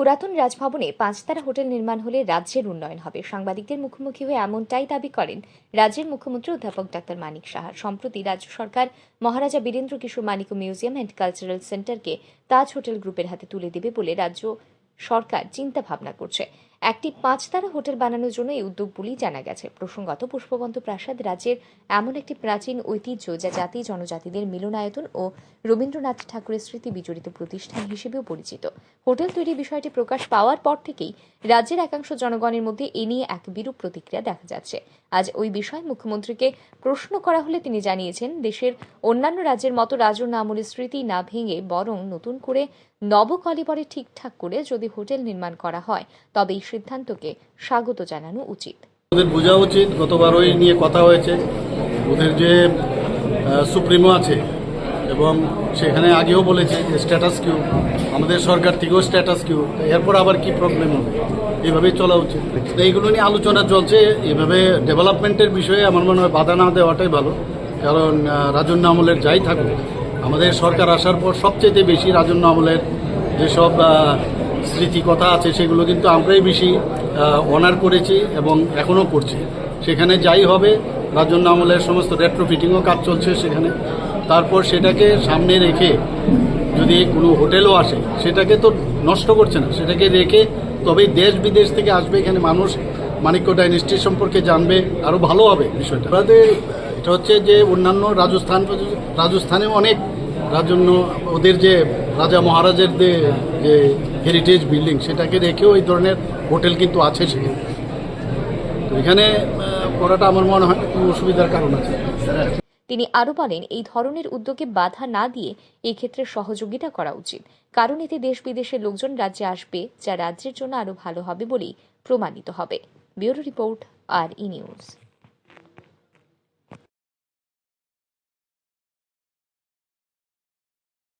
পুরাতন রাজভবনে পাঁচতারা হোটেল নির্মাণ হলে রাজ্যের উন্নয়ন হবে। সাংবাদিকদের মুখোমুখি হয়ে এমনটাই দাবি করেন রাজ্যের মুখ্যমন্ত্রী অধ্যাপক ডাক্তার মানিক সাহা। সম্প্রতি রাজ্য সরকার Maharaja Birendra Kishore Manik museum and cultural সেন্টারকে Taj hotel গ্রুপের হাতে তুলে দেবে বলে রাজ্য সরকার চিন্তা ভাবনা করছে। একটি পাঁচতারা হোটেল বানানোর জন্য এই উদ্যোগ বলেই জানা গেছে। প্রসঙ্গত, পুষ্পবন্ত প্রাসাদ রাজ্যের এমন একটি প্রাচীন ঐতিহ্য যা জাতি, জনজাতিদের মিলনায়তন ও রবীন্দ্রনাথ ঠাকুরের স্মৃতি বিজড়িত প্রতিষ্ঠান হিসেবেও পরিচিত। হোটেল তৈরির বিষয়টি প্রকাশ পাওয়ার পর থেকেই রাজ্যের একাংশ জনগণের মধ্যে এ নিয়ে এক বিরূপ প্রতিক্রিয়া দেখা যাচ্ছে। আজ ওই বিষয়ে মুখ্যমন্ত্রীকে প্রশ্ন করা হলে তিনি জানিয়েছেন, দেশের অন্যান্য রাজ্যের মতো আমলের স্মৃতি না ভেঙে বরং নতুন করে নবকলেবরে ঠিকঠাক করে যদি হোটেল নির্মাণ করা হয়, তবে এই সিদ্ধান্তকে স্বাগত জানানো উচিত। ওদের বোঝা উচিত, গতবার ওই নিয়ে কথা হয়েছে। ওদের যে সুপ্রিমো আছে, এবং সেখানে আগেও বলেছে যে স্ট্যাটাস কিউ আমাদের সরকার থেকেও স্ট্যাটাস কিউ এরপর আবার কি প্রবলেম হবে? এইভাবেই চলা উচিত। এইগুলো নিয়ে আলোচনা চলছে, এভাবে ডেভেলপমেন্টের বিষয়ে আমার মনে হয় বাধা না দেওয়াটাই ভালো, কারণ রাজন্য আমলের যাই থাকুক আমাদের সরকার আসার পর সবচেয়ে বেশি রাজন্য আমলের যেসব স্মৃতিকথা আছে সেগুলো কিন্তু আমরাই বেশি অনার করেছি এবং এখনও করছি। সেখানে যাই হবে, রাজন্য আমলের সমস্ত রেট্রোফিটিংও কাজ চলছে সেখানে। তারপর সেটাকে সামনে রেখে যদি কোনো হোটেলও আসে, সেটাকে তো নষ্ট করছে না, সেটাকে রেখে তবেই দেশ বিদেশ থেকে আসবে, এখানে মানুষ মানিক্য ডাইনেস্টি সম্পর্কে জানবে, আরও ভালো হবে বিষয়টা। এটা হচ্ছে যে অন্যান্য রাজস্থান রাজস্থানে অনেক রাজন্য ওদের যে রাজা মহারাজের যে হেরিটেজ বিল্ডিং সেটাকে রেখেও এই ধরনের হোটেল কিন্তু আছে সেখানে। তো এখানে করাটা আমার মনে হয় কোনো অসুবিধার কারণ আছে। তিনি আরও বলেন, এই ধরনের উদ্যোগে বাধা না দিয়ে এই ক্ষেত্রে সহযোগিতা করা উচিত। কারণ এতে দেশ বিদেশের লোকজন রাজ্যে আসবে, যা রাজ্যের জন্য আরও ভালো হবে বলেই প্রমাণিত হবে। Bureau report, R E news.